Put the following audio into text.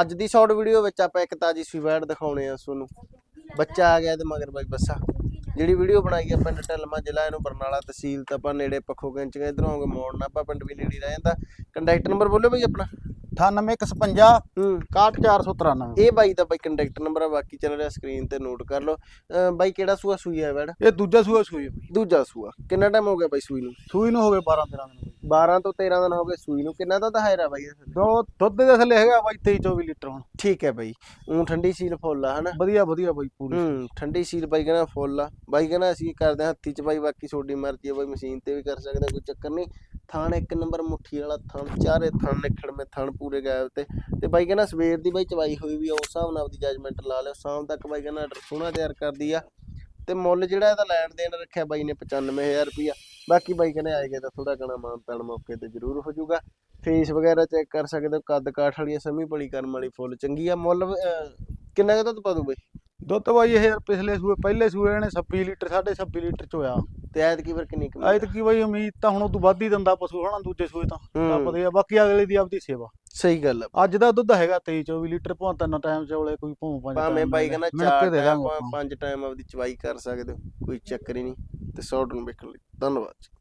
ਅੱਜ ਦੀ short video ਵਿੱਚ ਆਪਾਂ ਇੱਕ ਤਾਜੀ ਸਵੀਵੈਡ ਦਿਖਾਉਣੇ ਆ ਤੁਹਾਨੂੰ ਬੱਚਾ ਆ ਗਿਆ ਤੇ ਮਗਰ ਬਾਈ ਬੱਸਾ। ਜਿਹੜੀ ਵੀਡੀਓ ਬਣਾਈ ਆ ਪਿੰਡ ਢਲਮਾ ਜ਼ਿਲ੍ਹਾ, ਇਹਨੂੰ ਬਰਨਾਲਾ ਤਹਿਸੀਲ ਤਾਂ ਆਪਾਂ ਨੇੜੇ ਪੱਖੋ ਗੰਚ ਗਏ ਇਧਰੋਂ ਆਉਂਗੇ ਮੋੜਨਾ ਆਪਾਂ ਪਿੰਡ ਵੀ ਨੇੜੇ ਰਹਿ ਜਾਂਦਾ। ਕੰਟੈਕਟ ਨੰਬਰ ਬੋਲਿਓ ਬਾਈ ਆਪਣਾ। 9855 ਹੂੰ 61493 ਇਹ ਬਾਈ ਦਾ ਬਾਈ ਕੰਟੈਕਟ ਨੰਬਰ ਆ ਬਾਕੀ ਚੱਲ ਰਿਹਾ ਸਕਰੀਨ ਤੇ ਨੋਟ ਕਰ ਲਓ। ਅਹ ਬਾਈ ਕਿਹੜਾ ਸੂਆ ਸੂਈ ਆ ਵੈੜ ਇਹ ਦੂਜਾ ਸੂਆ ਸੂਈ ਹੈ ਬਈ। ਦੂਜਾ ਸੂਆ। ਕਿੰਨਾ ਟਾਈਮ ਹੋ ਗਿਆ ਬਾਈ ਸੂਈ ਨੂੰ? ਸੂਈ ਨੂੰ ਹੋ ਗਏ 12 13 ਦਿਨ ਬਈ 12 ਤੋਂ 13 ਦਿਨ ਹੋ ਗਏ ਸੂਈ ਨੂੰ। ਕਿੰਨਾ ਦਾ ਦਹਾਇਰਾ ਬਾਈ? ਦੋ ਦੁੱਧ ਦੇ ਥੱਲੇ ਹੈਗਾ ਬਾਈ 23 24 ਲੀਟਰ ਹੁਣ। ਠੀਕ ਹੈ ਬਾਈ। ਉਹ ਠੰਡੀ ਸੀਲ ਫੁੱਲ ਆ ਹਨਾ? ਵਧੀਆ ਵਧੀਆ ਬਾਈ ਪੂਰੀ ਹੂੰ ਠੰਡੀ ਸੀਲ ਬਾਈ ਕਹਿੰਦਾ ਫੁੱਲ ਆ। ਬਾਈ ਕਹਿੰਦਾ ਅਸੀਂ ਕਰਦੇ ਹਾਂ ਹੱਥੀ ਚ ਬਾਈ ਬਾਕੀ ਤੁਹਾਡੀ ਮਰਜ਼ੀ ਆ ਬਾਈ ਮਸ਼ੀਨ ਤੇ ਵੀ ਕਰ ਸਕਦੇ ਹਾਂ, ਕੋਈ ਚੱਕਰ ਨਹੀਂ। ਥਾਣ ਇੱਕ ਨੰਬਰ ਮੁੱਠੀ ਵਾਲਾ ਥਣ ਚਾਰੇ ਥਣ ਨਿਖੜਵੇਂ ਥਣ ਪੂਰੇ ਗਾਇਬ ਤੇ ਤੇ ਬਾਈ ਕਹਿੰਦਾ ਸਵੇਰ ਦੀ ਬਾਈ ਚਵਾਈ ਹੋਈ ਵੀ ਉਸ ਹਿਸਾਬ ਨਾਲ ਆਪਦੀ ਜੱਜਮੈਂਟ ਲਾ ਲਿਓ, ਸ਼ਾਮ ਤੱਕ ਬਾਈ ਕਹਿੰਦਾ ਸੋਹਣਾ ਤਿਆਰ ਕਰਦੀ ਆ, ਤੇ ਮੁੱਲ ਜਿਹੜਾ ਇਹਦਾ ਲੈਣ ਦੇਣ ਰੱਖਿਆ ਬਾਈ ਨੇ 95000 ਰੁਪਿਆ ਬਾਕੀ ਬਾਈ ਕਹਿੰਦੇ ਆਏਗਾ ਤਾਂ ਥੋੜਾ ਕਣਾ ਮਾਨਤਾਨ ਮੌਕੇ ਤੇ ਜ਼ਰੂਰ ਹੋ ਜਾਊਗਾ, ਫੇਸ ਵਗੈਰਾ ਚੈੱਕ ਕਰ ਸਕਦੇ ਹੋ, ਕੱਦ ਕਾਠ ਵਾਲੀ ਸਮੀ ਭਲੀ ਕਰਮ ਵਾਲੀ ਫੁੱਲ ਚੰਗੀ ਆ, ਮੁੱਲ ਕਿੰਨਾ ਕੁ ਦੁੱਧ ਪਾ ਦੂ ਬਾਈ? ਦੁੱਧ ਬਾਈ ਇਹ ਯਾਰ ਪਿਛਲੇ ਸੂਏ, ਪਹਿਲੇ ਸੂਏ ਨੇ 26 ਲੀਟਰ 26 ਲੀਟਰ ਚ ਹੋਇਆ। ਤੇ ਐਤ ਕੀ ਫਿਰ ਕਿੰਨੀ ਕੁ ਐਤ ਕੀ ਬਾਈ ਉਮੀਦ ਤਾਂ ਹੁਣ ਉਦੋਂ ਵੱਧ ਹੀ ਦਿੰਦਾ ਪਸ਼ੂ ਹਨਾ ਦੂਜੇ ਸੂਏ ਤਾਂ। ਹੂੰ। ਤਾਂ ਪਤਾ ਹੀ ਆ ਬਾਕੀ ਅਗਲੇ ਦੀ ਆਪਦੀ ਸੇਵਾ। ਸਹੀ ਗੱਲ ਆ। ਅੱਜ ਦਾ ਦੁੱਧ ਹੈਗਾ 23 24 ਲੀਟਰ ਭਾਂ ਤਿੰਨ ਟਾਈਮ ਚੋਲੇ ਕੋਈ ਭੋਂ ਪੰਜ ਭਾਵੇਂ time ਬਾਈ ਕਹਿੰਦਾ ਚਾਰ ਦੇ ਟਾਈਮ ਦਾਂਗੇ ਆਪਾਂ। ਪੰਜ ਟਾਈਮ ਆਪਦੀ ਚਵਾਈ ਕਰ ਸਕਦੇ ਹੋ ਕੋਈ ਚੱਕਰ ਹੀ ਨਹੀਂ। ਤੇ ਸ਼ਾਰਟ ਨੂੰ ਵੇਖਣ ਲਈ ਧੰਨਵਾਦ ਜੀ।